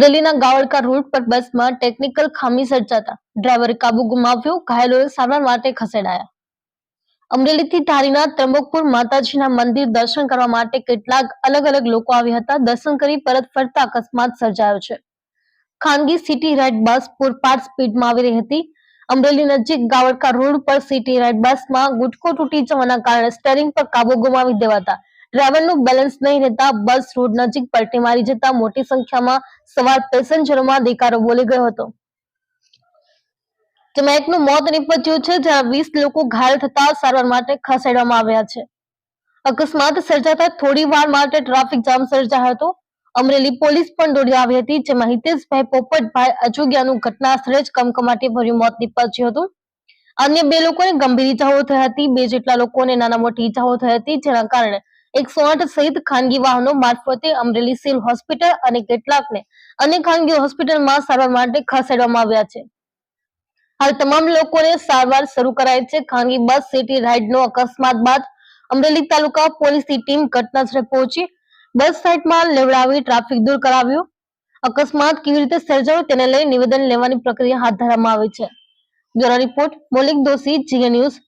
અમરેલીના ગાવડકા રોડ પર બસમાં ટેકનિકલ ખામી સર્જાતા ડ્રાઈવરે કાબુ ગુમાવ્યો, ઘાયલોએ સારવાર માટે ખસેડાયા. અમરેલીથી ધારીના ત્રંબકપુર માતાજીના મંદિર દર્શન કરવા માટે કેટલાક અલગ અલગ લોકો આવ્યા હતા. દર્શન કરી પરત ફરતા અકસ્માત સર્જાયો છે. ખાનગી સિટી રાઇડ બસ પૂરપાટ સ્પીડમાં આવી રહી હતી. અમરેલી નજીક ગાવડકા રોડ પર સિટી રાઇડ બસમાં ગુટકો તૂટી જવાના કારણે સ્ટેરિંગ પર કાબુ ગુમાવી દેવાતા ડ્રાઈવરનું બેલેન્સ નહીં રહેતા બસ રોડ નજીક પલટી મારી જતા મોટી સંખ્યામાં સવાર પેસેન્જરોમાં દેકારો બોલી ગયો હતો. જેમાં એકનું મોત નીપજ્યું છે, જ્યાં વીસ લોકો ઘાયલ થતા સારવાર માટે ખસેડવામાં આવ્યા છે. અકસ્માત સર્જાતા થોડી વાર માટે ટ્રાફિક જામ સર્જાયો હતો. અમરેલી પોલીસ પણ દોડી આવી હતી, જેમાં હિતેશભાઈ પોપટભાઈ અજોગ્યાનું ઘટના સ્થળે જ કમકમાટી ભર્યું મોત નીપજ્યું હતું. અન્ય બે લોકોને ગંભીર ઈજાઓ થઈ હતી, બે જેટલા લોકોને નાના મોટી ઈજાઓ થઈ હતી, જેના કારણે એકસો આઠ સહિત ખાનગી વાહનો મારફતે અમરેલી સિવિલ હોસ્પિટલ અને કેટલાકને અન્ય ખાનગી હોસ્પિટલમાં સારવાર માટે ખસેડવામાં આવ્યા છે. હાલ તમામ લોકોને સારવાર શરૂ કરાય છે. ખાનગી બસ, સિટી રાઇડનો અકસ્માત બાદ અમરેલી તાલુકા પોલીસની ટીમ ઘટનાસ્થળે પહોંચી બસ સાઇડમાં લેવડાવી ટ્રાફિક દૂર કરાવ્યો. અકસ્માત કેવી રીતે સર્જાયો તેને લઈ નિવેદન લેવાની પ્રક્રિયા હાથ ધરવામાં આવી છે. બ્યુરો રિપોર્ટ, મોલિક દોશી જીએ ન્યૂઝ